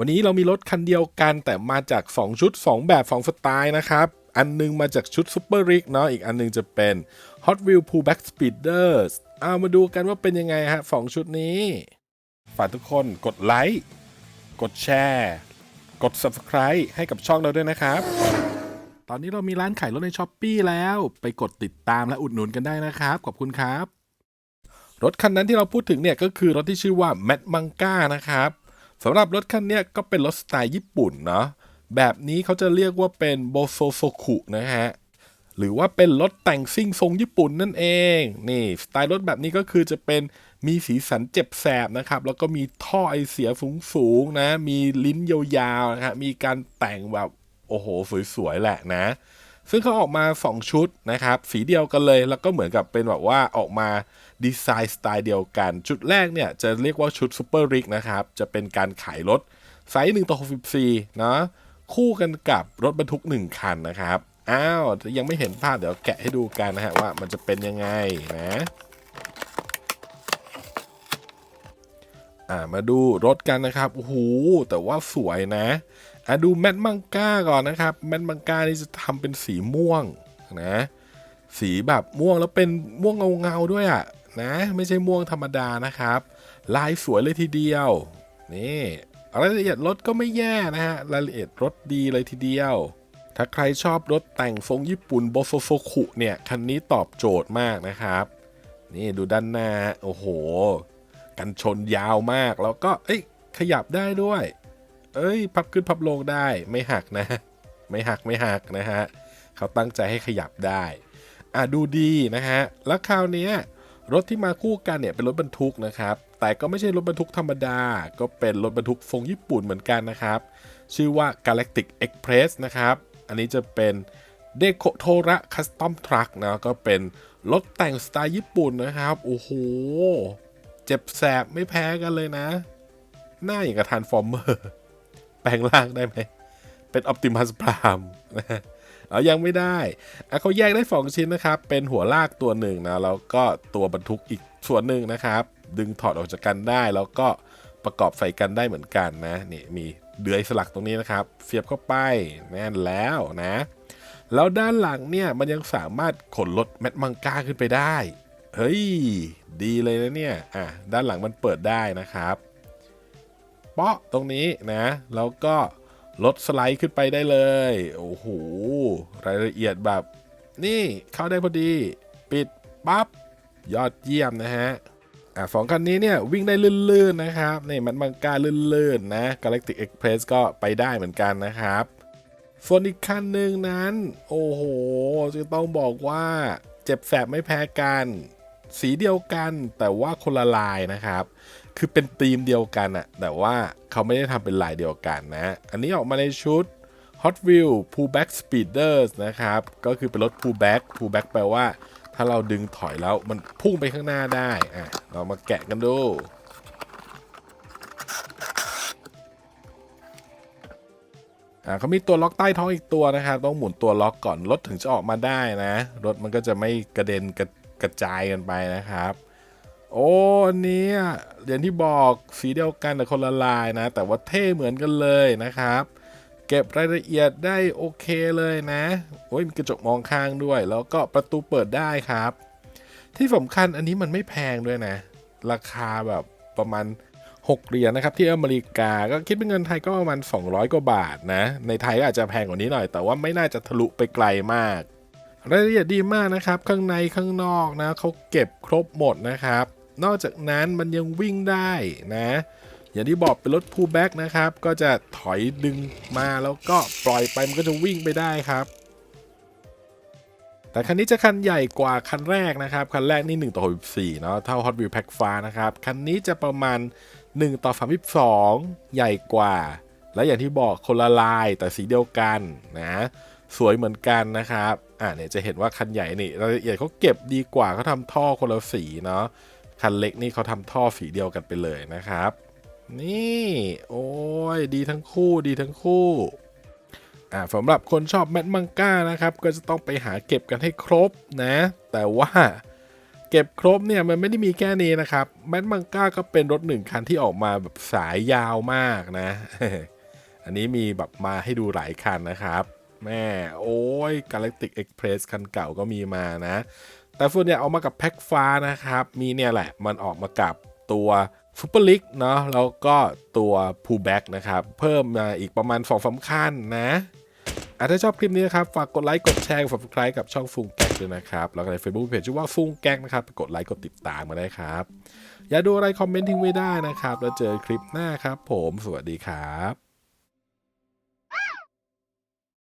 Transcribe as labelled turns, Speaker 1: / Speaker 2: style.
Speaker 1: วันนี้เรามีรถคันเดียวกันแต่มาจาก 2 ชุด 2 แบบ 2 สไตล์นะครับ อันหนึงมาจากชุด Super Rig เนาะอีกอันหนึงจะเป็น Hot Wheel Pullback Speeders เอามาดูกันว่าเป็นยังไงฮะสองชุดนี้ ฝากทุกคนกดไลค์กดแชร์ กด Subscribe ให้กับช่องเราด้วยนะครับ ตอนนี้เรามีร้านขายรถในช้อปปีแล้ว ไปกดติดตามและอุดหนุนกันได้นะครับ ขอบคุณครับ รถคันนั้นที่เราพูดถึงเนี่ยก็คือรถที่ชื่อว่า m a t m a n g a นะครับ สำหรับรถคันนี้ก็เป็นรถสไตล์ญี่ปุ่นเนาะแบบนี้เขาจะเรียกว่าเป็นโบโซโซคุนะฮะหรือว่าเป็นรถแต่งซิ่งทรงญี่ปุ่นนั่นเอง นี่สไตล์รถแบบนี้ก็คือจะเป็นมีสีสันเจ็บแสบนะครับ แล้วก็มีท่อไอเสียสูงๆนะ มีลิ้นยาวๆนะครับมีการแต่งแบบโอ้โห สวยๆ แหละนะ ซึ่งเขาออกมา 2 ชุดนะครับ สีเดียวกันเลย แล้วก็เหมือนกับเป็นแบบว่าออกมาดีไซน์สไตล์เดียวกัน ชุดแรกเนี่ยจะเรียกว่าชุดซูเปอร์ริกนะครับ จะเป็นการขายรถไซส์1ต่อ64เนาะคู่กันกับรถบรรทุก 1 คันนะครับ อ้าว ยังไม่เห็นภาพเดี๋ยวแกะให้ดูกันนะฮะว่ามันจะเป็นยังไงนะ อ่ามาดูรถกันนะครับโอ้โหแต่ว่าสวยนะอะดูแมทมังก้าก่อนนะครับแมทมังก้านี่จะทำเป็นสีม่วงนะสีแบบม่วงแล้วเป็นม่วงเงาเงาๆด้วยอะนะไม่ใช่ม่วงธรรมดานะครับ ลายสวยเลยทีเดียวนี่รายละเอียดรถก็ไม่แย่นะฮะรายละเอียดรถดีเลยทีเดียว ถ้าใครชอบรถแต่งทรงญี่ปุ่นโบโซโซคุเนี่ยคันนี้ตอบโจทย์มากนะครับ นี่ดูด้านหน้าโอ้โห กันชนยาวมาก แล้วก็เอ้ยขยับได้ด้วย เอ้ย พับขึ้นพับลงได้ไม่หักนะ ไม่หักไม่หักนะฮะเขาตั้งใจให้ขยับได้ อะดูดีนะฮะ แล้วคราวนี้รถที่มาคู่กันเนี่ยเป็นรถบรรทุกนะครับ แต่ก็ไม่ใช่รถบรรทุกธรรมดา ก็เป็นรถบรรทุกทรงญี่ปุ่นเหมือนกันนะครับ ชื่อว่า Galactic Express นะครับ อันนี้จะเป็นเดโคโทระคัสตอมทรัคนะ ก็เป็นรถแต่งสไตล์ญี่ปุ่นนะครับ โอ้โห เจ็บแสบไม่แพ้กันเลยนะ หน้าอย่างกับทานฟอร์เมอร์แปลงร่างได้ไหม เป็นออ t ติมัสพรามนะเอายังไม่ได้อะเขาแยกได้ 2 ชิ้นนะครับ เป็นหัวลากตัวหนึ่งนะแล้วก็ตัวบรรทุกอีกส่วนหนึ่งนะครับ ดึงถอดออกจากกันได้ แล้วก็ประกอบใส่กันได้เหมือนกันนะนี่มีเดือยสลักตรงนี้นะครับ เสียบเข้าไปแน่นแล้วนะ แล้วด้านหลังเนี่ยมันยังสามารถขนรถแมทมังกาขึ้นไปได้ เฮ้ย ดีเลยนะเนี่ย อะ ด้านหลังมันเปิดได้นะครับ เปาะตรงนี้นะ แล้วก็รถสไลด์ขึ้นไปได้เลย โอ้โห รายละเอียดแบบ นี่เข้าได้พอดี ปิดปั๊บ ยอดเยี่ยมนะฮะ อะสองคันนี้เนี่ย วิ่งได้ลื่นๆนะครับ นี่มันมังกาลื่นๆนะ Galactic Express ก็ไปได้เหมือนกันนะครับ ส่วนอีกคันหนึ่งนั้น โอ้โหจะต้องบอกว่าเจ็บแสบไม่แพ้กัน สีเดียวกันแต่ว่าคนละลายนะครับ คือเป็นธีมเดียวกันอะแต่ว่าเขาไม่ได้ทำเป็นลายเดียวกันนะ อันนี้ออกมาในชุด Hot Wheel Pullback Speeders นะครับ ก็คือเป็นรถ Pullback Pullback แปลว่า ถ้าเราดึงถอยแล้วมันพุ่งไปข้างหน้าได้อะเรามาแกะกันดูอ่าเขามีตัวล็อกใต้ท้องอีกตัวนะครับ ต้องหมุนตัวล็อกก่อน รถถึงจะออกมาได้นะ รถมันก็จะไม่กระเด็นกระ กระจายกันไปนะครับ โอ้อันนี้อะอย่างที่บอกสีเดียวกันแต่คนละลายนะ แต่ว่าเท่เหมือนกันเลยนะครับ เก็บรายละเอียดได้โอเคเลยนะโอ้ยมีกระจกมองข้างด้วย แล้วก็ประตูเปิดได้ครับ ที่สำคัญอันนี้มันไม่แพงด้วยนะ ราคาแบบประมาณ6เหรียญนะครับที่อเมริกาก็คิดเป็นเงินไทยก็ประมาณ 200 กว่าบาทนะ ในไทยก็อาจจะแพงกว่านี้หน่อย แต่ว่าไม่น่าจะทะลุไปไกลมาก รายละเอียดดีมากนะครับ ข้างในข้างนอกนะเขาเก็บครบหมดนะครับ นอกจากนั้นมันยังวิ่งได้นะ อย่างที่บอกเป็นรถ pullback นะครับ ก็จะถอยดึงมาแล้วก็ปล่อยไปมันก็จะวิ่งไปได้ครับ แต่คันนี้จะคันใหญ่กว่าคันแรกนะครับ คันแรกนี่ 1 ต่อ 64 เนาะเท่า Hot Wheels Pack ฟ้านะครับ คันนี้จะประมาณ 1 ต่อ 32 ใหญ่กว่า และอย่างที่บอกคนละลายแต่สีเดียวกันนะ สวยเหมือนกันนะครับ อ่าเนี่ยจะเห็นว่าคันใหญ่นี่รายละเอียดเขาเก็บดีกว่าเขาทำท่อคนละสีเนาะคันเล็กนี่เขาทำท่อสีเดียวกันไปเลยนะครับ นี่ โอ้ยดีทั้งคู่ดีทั้งคู่อ่าสำหรับคนชอบแมทมังก้านะครับ ก็จะต้องไปหาเก็บกันให้ครบนะ แต่ว่าเก็บครบเนี่ยมันไม่ได้มีแค่นี้นะครับแมดมังก้าก็เป็นรถหนึ่งคันที่ออกมาแบบสายยาวมากนะ อันนี้มีแบบมาให้ดูหลายคันนะครับ แม่โอ้ย Galactic Express คันเก่าก็มีมานะ แต่ส่วนใหญ่เอามากับแพ็คฟ้านะครับ มีเนี่ยแหละ มันออกมากับตัวซูเปอร์ลิกเนาะแล้วก็ตัวพูแบ็กนะครับ เพิ่มมาอีกประมาณ2อสาคัญนะอะถ้าชอบคลิปนี้นะครับ ฝากกดไลค์กดแชร์กด subscribe กับช่องฟุงแก๊กด้วยนะครับ แล้วก็ใน Facebook Page ชื่อว่าฟุงแก๊กนะครับไปกดไลค์กดติดตามมาได้ครับ อย่าดูอะไรคอมเมนต์ทิ้งไว้ได้นะครับ แล้วเจอคลิปหน้าครับ ผมสวัสดีครับ